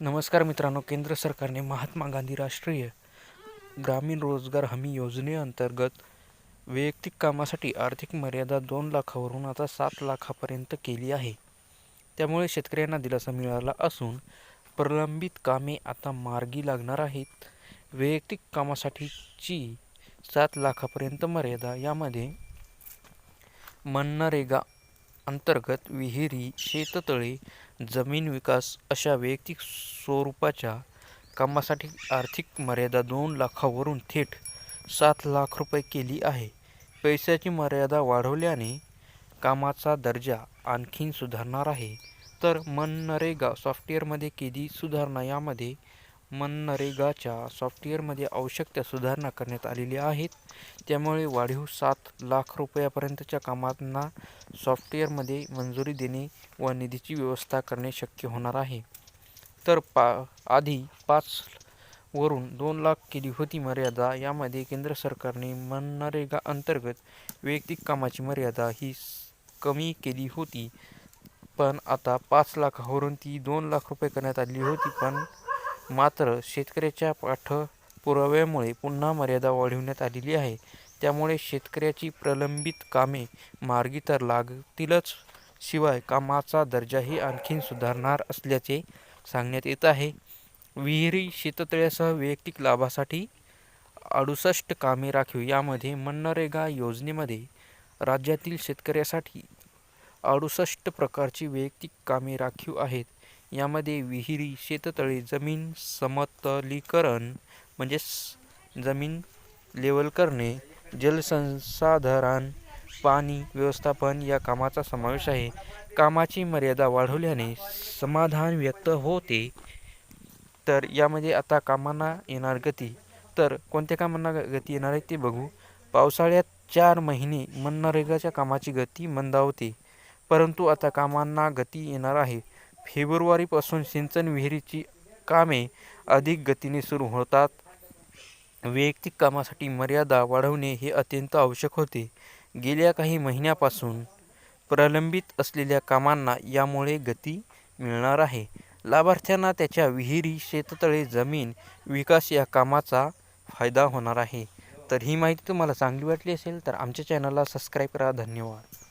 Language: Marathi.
नमस्कार मित्रांनो केंद्र सरकारने महात्मा गांधी राष्ट्रीय ग्रामीण रोजगार हमी योजनेअंतर्गत वैयक्तिक कामासाठी आर्थिक मर्यादा दोन लाखावरून आता सात लाखापर्यंत केली आहे. त्यामुळे शेतकऱ्यांना दिलासा मिळाला असून प्रलंबित कामे आता मार्गी लागणार आहेत. वैयक्तिक कामासाठीची सात लाखापर्यंत मर्यादा यामध्ये मनरेगा अंतर्गत विहिरी शेततळे जमीन विकास अशा वैयक्तिक स्वरूपाच्या कामासाठी आर्थिक मर्यादा दोन लाखावरून थेट सात लाख रुपये केली आहे. पैशाची मर्यादा वाढवल्याने कामाचा दर्जा आणखीन सुधारणार आहे. तर मनरेगा सॉफ्टवेअरमध्ये केली सुधारणा यामध्ये मनरेगाच्या सॉफ्टवेअरमध्ये आवश्यक त्या सुधारणा करण्यात आलेल्या आहेत. त्यामुळे वाढीव सात लाख रुपयापर्यंतच्या कामांना सॉफ्टवेअरमध्ये मंजुरी देणे व निधीची व्यवस्था करणे शक्य होणार आहे. तर पा आधी पाच वरून दोन लाख केली होती मर्यादा. यामध्ये केंद्र सरकारने मनरेगा अंतर्गत वैयक्तिक कामाची मर्यादा ही कमी केली होती. पण आता पाच लाखावरून ती दोन लाख रुपये करण्यात आली होती. पण मात्र शेतकऱ्याच्या पाठपुराव्यामुळे पुन्हा मर्यादा वाढवण्यात आलेली आहे. त्यामुळे शेतकऱ्याची प्रलंबित कामे मार्गी तर लागतीलच शिवाय कामाचा दर्जाही आणखीन सुधारणार असल्याचे सांगण्यात येत आहे. विहिरी शेततळ्यासह वैयक्तिक लाभासाठी अडुसष्ट कामे राखीव. यामध्ये मनरेगा योजनेमध्ये राज्यातील शेतकऱ्यासाठी अडुसष्ट प्रकारची वैयक्तिक कामे राखीव आहेत. यामध्ये विहिरी शेततळे जमीन समतलीकरण म्हणजेच जमीन लेवल करणे जलसंसाधरण पाणी व्यवस्थापन या कामाचा समावेश आहे. कामाची मर्यादा वाढवल्याने समाधान व्यक्त होते. तर यामध्ये आता कामांना येणार गती. तर कोणत्या कामांना गती येणार आहे ते बघू. पावसाळ्यात चार महिने मनरेगाच्या कामाची गती मंदावते. परंतु आता कामांना गती येणार आहे. फेब्रुवारीपासून सिंचन विहिरीची कामे अधिक गतीने सुरू होतात. वैयक्तिक कामासाठी मर्यादा वाढवणे हे अत्यंत आवश्यक होते. गेल्या काही महिन्यापासून प्रलंबित असलेल्या कामांना यामुळे गती मिळणार आहे. लाभार्थ्यांना त्याच्या विहिरी शेततळे जमीन विकास या कामाचा फायदा होणार आहे. तर ही माहिती तुम्हाला चांगली वाटली असेल तर आमच्या चॅनलला सबस्क्राईब करा. धन्यवाद.